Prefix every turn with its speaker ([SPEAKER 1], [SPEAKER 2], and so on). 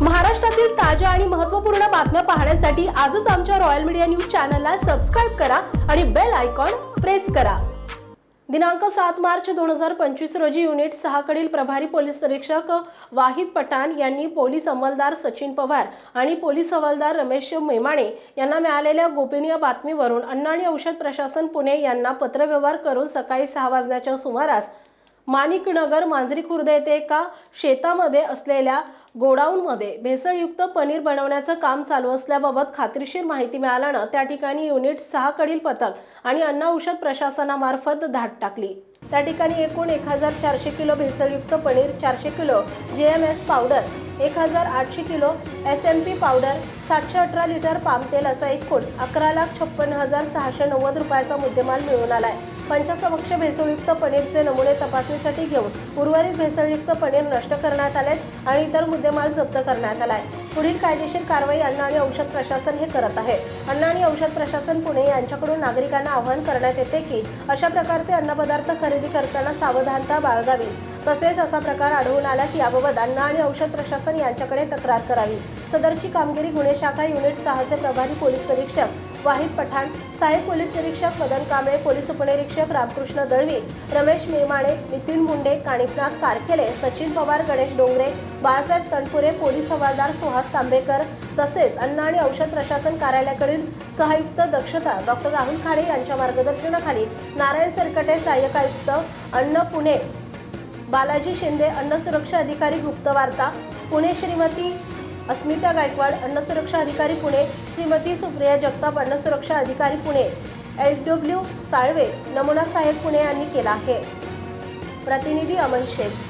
[SPEAKER 1] महाराष्ट्रातील ताज्या आणि महत्त्वपूर्ण बातम्या पाहण्यासाठी आजच आमच्या रॉयल मीडिया न्यूज चॅनलला सबस्क्राईब करा आणि बेल आयकॉन प्रेस करा. दिनांक सात मार्च दोन हजार पंचवीस रोजी युनिट सहाकडील प्रभारी पोलीस निरीक्षक वाहिद पठाण यांनी पोलीस अंमलदार सचिन पवार आणि पोलीस हवालदार रमेश मेमाणे यांना मिळालेल्या गोपनीय बातमीवरून अन्न आणि औषध प्रशासन पुणे यांना पत्रव्यवहार करून सकाळी सहा वाजण्याच्या सुमारास माणिकनगर मांजरी खुर्द येथे एका शेतामध्ये असलेल्या गोडाऊनमध्ये भेसळयुक्त पनीर बनवण्याचं काम चालू असल्याबाबत खात्रीशीर माहिती मिळाल्यानं त्या ठिकाणी युनिट सहाकडील पथक आणि अन्न औषध प्रशासनामार्फत धाड टाकली. त्या ठिकाणी एकूण एक हजार चारशे किलो भेसळयुक्त पनीर चारशे किलो जे एम एस पावडर एक हजार आठशे kilo S M P powder सातशे अठरा लिटर पामतेल असा एकूण अकरा लाख छप्पन्न हजार सहाशे नव्वद रुपयाचा मुद्देमाल मिळून आला आहे पंचसवक्ष भेसळयुक्त पनीरचे नमुने तपासणीसाठी घेऊन उर्वरित भेसळयुक्त पनीर नष्ट करण्यात आले आणि इतर मुद्देमाल जप्त करण्यात आलाय. पुढील कायदेशीर कारवाई अन्न आणि औषध प्रशासन हे करत आहे. अन्न आणि औषध प्रशासन पुणे यांच्याकडून नागरिकांना आवाहन करण्यात येते की अशा प्रकारचे अन्नपदार्थ खरेदी करताना सावधानता बाळगावी. तसेच असा प्रकार आढळून आल्यास याबाबत अन्न आणि औषध प्रशासन यांच्याकडे तक्रार करावी. सदरची कामगिरी गुन्हे शाखा युनिट सहाचे प्रभारी पोलीस निरीक्षक वाहिद पठाण सहाय्यक पोलीस निरीक्षक मदन कांबळे पोलीस उपनिरीक्षक रामकृष्ण दळवी रमेश मेमाणे नितीन मुंडे काणिकनाथ कारखेले सचिन पवार गणेश डोंगरे बाळासाहेब तनपुरे पोलीस हवालदार सुहास तांबेकर तसेच अन्न आणि औषध प्रशासन कार्यालयाकडील सहायुक्त दक्षता डॉक्टर राहुल खाडे यांच्या मार्गदर्शनाखाली नारायण सरकटे सहाय्यक आयुक्त अन्न पुणे बालाजी शिंदे अन्न सुरक्षा अधिकारी गुप्तवार्ता पुणे श्रीमती अस्मिता गायकवाड अन्न सुरक्षा अधिकारी पुणे श्रीमती सुप्रिया जगताप अन्न सुरक्षा अधिकारी पुणे एल डब्ल्यू साळवे नमुना साहेब पुणे यांनी केला आहे. प्रतिनिधी अमन शेख.